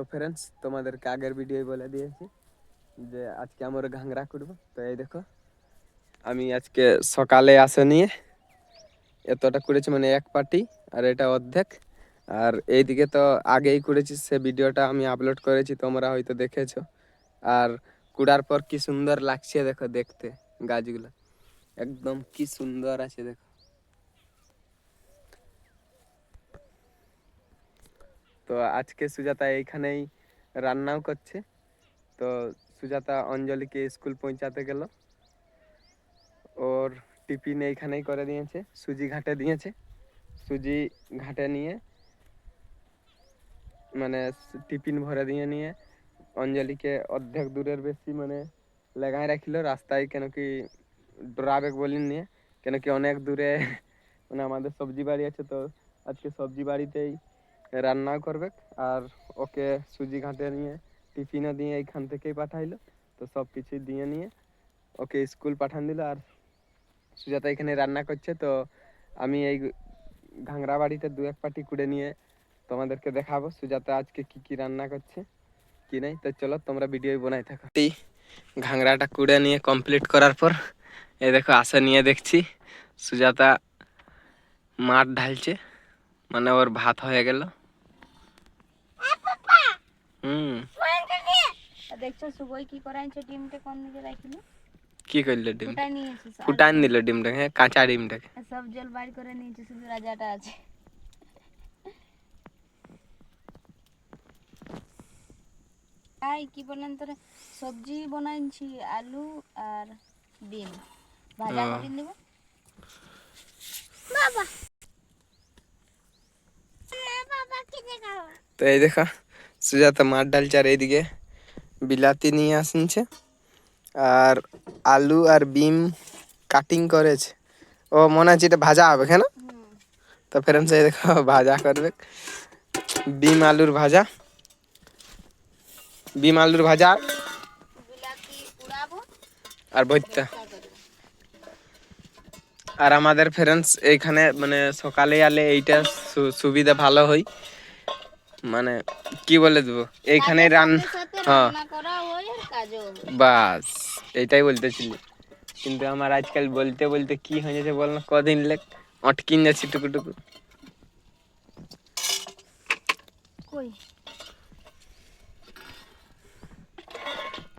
তো ফ্রেন্ডস তোমাদেরকে আগের ভিডিও বলে দিয়েছি যে আজকে আমার ঘাংরা করব। তো এই দেখো, আমি আজকে সকালে আসে নিয়ে এতটা করেছি মানে এক পাটি আর এটা অর্ধেক। আর এইদিকে তো আগেই করেছি, সে ভিডিওটা আমি আপলোড করেছি, তোমরা হয়তো দেখেছ। আর কুড়ার পর কি সুন্দর লাগছে দেখো দেখতে গাছগুলো। একদম কি সুন্দর আছে দেখো। তো আজকে সুজাতা এইখানেই রান্নাও করছে। তো সুজাতা অঞ্জলিকে স্কুল পৌঁছাতে গেল। ওর টিফিন এইখানেই করে দিয়েছে, সুজি ঘাটে দিয়েছে। সুজি ঘাটে নিয়ে মানে টিফিন ভরে দিয়ে নিয়ে অঞ্জলিকে অর্ধেক দূরের বেশি মানে লেগায় রাখিল, রাস্তায় কেন কি ড্রাবেক বলিন নিয়ে, কেন কি অনেক দূরে মানে আমাদের সবজি বাড়ি আছে তো, আজকে সবজি বাড়িতেই রান্নাও করবে। আর ওকে সুজি ঘাটে নিয়ে, টিফিনও দিয়ে এইখান থেকেই পাঠাইলো। তো সব কিছু দিয়ে নিয়ে ওকে স্কুল পাঠান দিল। আর সুজাতা এখানে রান্না করছে। তো আমি এই ঘাংরা বাড়িতে দু এক পাটি কুড়ে নিয়ে তোমাদেরকে দেখাবো। সুজাতা আজকে কি কি রান্না করছে, কি নাই। তো চলো তোমরা ভিডিও বানাই থাকো। ঘাংরাটা কুড়ে নিয়ে কমপ্লিট করার পর, এ দেখো আসা নিয়ে দেখছি। সুজাতা মাঠ ঢালছে মানে ওর ভাত হয়ে গেল হুম আর দেখছ সুবই কি করে আনছে ডিমটা কোন দিকে রাখিলি? কি করলে ডিম? ফুটাই নিয়েছিস আর ফুটান দিল ডিমটাকে হ্যাঁ কাঁচা ডিমটাকে। সব জল বাইর করে নিয়েছে শুধু রাজাটা আছে। আই কি বলেন তোরে? সবজি বানাইছি আলু আর ডিম। ভাজা। করে দিব? তো এই দেখো সুজাতা মাঠ ডালছে আর এইদিকে। বিলাতি নিয়ে আসছে আর আলু আর বিম কাটিং করেছে। ও মনে হচ্ছে এটা ভাজা হবে কেন? তো ফ্রেন্ডস এই দেখো ভাজা করবে। বিম আলুর ভাজা। বিম আলুর ভাজা। আর ভর্তা। আর আমাদের ফ্রেন্ডস এইখানে মানে সকালে আলে এইটা সু- সুবিধা ভালো হয়। মানে কি বলে দেবো? এইখানে রান্না হয়। বাস এইটাই বলতেছিলি। কিন্তু আমার আজকাল বলতে বলতে কি হয়ে যাচ্ছে বল না কদিন লেগ অটকিন যাচ্ছি টুকু টুকু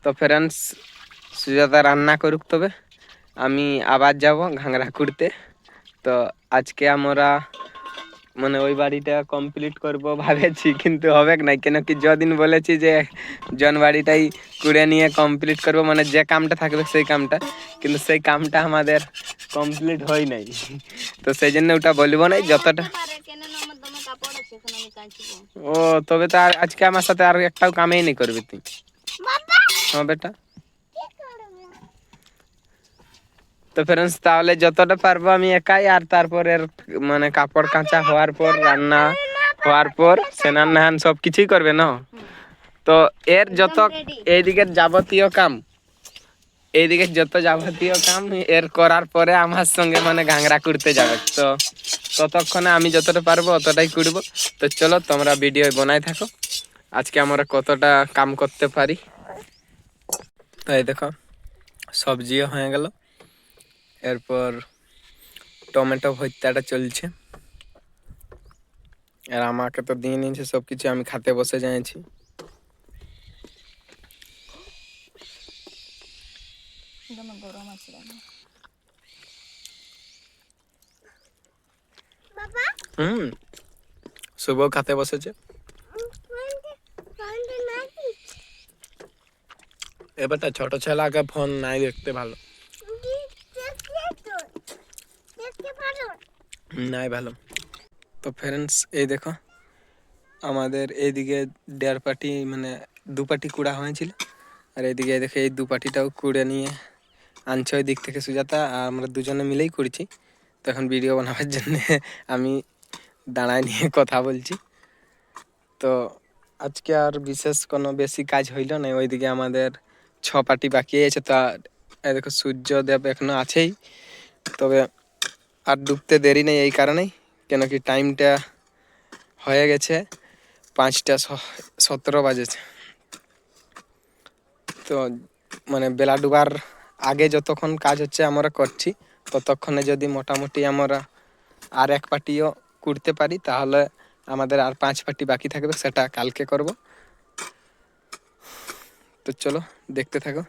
তো ফ্রেন্ডস সুজাতা রান্না করুক তবে। আমি আবার যাব ঘাংরা করতে তো আজকে আমরা মানে ওই বাড়িটা কমপ্লিট করব ভাবেছি কিন্তু হবে না? কেন কি যদিন বলেছি যে জন বাড়িটাই করে নিয়ে কমপ্লিট করব মানে যে কামটা থাকবে সেই কামটা। কিন্তু সেই কামটা আমাদের কমপ্লিট হয় নাই। তো সেই জন্য ওটা বলব না যতটা ও তবে তো আজকে আমার সাথে আর একটাও কামেই নেই করবি তুই। হ্যাঁ বেটা। তো ফ্রেন্ডস তাহলে যতটা পারব আমি একাই, আর তারপর মানে কাপড় কাঁচা হওয়ার পর, রান্না হওয়ার পর, স্নান নাহান সব কিছুই করবে, না? তো এর যত। এইদিকের যাবতীয় কাম এইদিকে যত যাবতীয় কাম, এর করার পরে আমার সঙ্গে মানে ঘাংরা করতে যাবে। তো ততক্ষণে আমি যতটা পারব, অতটাই করব। তো চলো, তোমরা ভিডিও বানাই থাকো। আজকে আমরা কতটা কাম করতে পারি? তো এই দেখো, সবজিও হয়ে গেল। এরপর টমেটো ভর্তাটা চলছে। আর আমাকে তো দিয়ে নিয়েছে সব কিছু আমি খাতে বসে যাইছি দমে গরম আছে হুম শুভ খাতে বসেছে। এবারটা ছোট ছেলেকে ফোন নাই দেখতে ভালো। নাই ভালো। তো ফ্রেন্ডস এই দেখো, আমাদের এইদিকে দেড় পাটি মানে দু পাটি কুড়া হয়েছিল। আর এইদিকে এই দেখো, এই দু পাটিটাও কুড়ে নিয়ে আনছে ওই দিক থেকে সুজাতা, আর আমরা দুজনে মিলেই করেছি তো এখন ভিডিও বানাবার জন্য আমি দাঁড়ায় নিয়ে কথা বলছি। তো আজকে আর বিশেষ কোনো বেশি কাজ হইল না, ওইদিকে আমাদের ছ পাটি বাকি আছে। তা দেখো, সূর্যদেব এখনও আছেই। তবে আর ডুবতে দেরি নেই এই কারণেই, কেন কি টাইমটা হয়ে গেছে, পাঁচটা সতেরো বাজেছে। তো মানে বেলা ডুবার আগে যতক্ষণ কাজ হচ্ছে আমরা করছি, ততক্ষণে যদি মোটামুটি আমরা আর এক পাটিও করতে পারি, তাহলে আমাদের আর পাঁচ পাটি বাকি থাকবে, সেটা কালকে করব। তো চলো, দেখতে থাকো।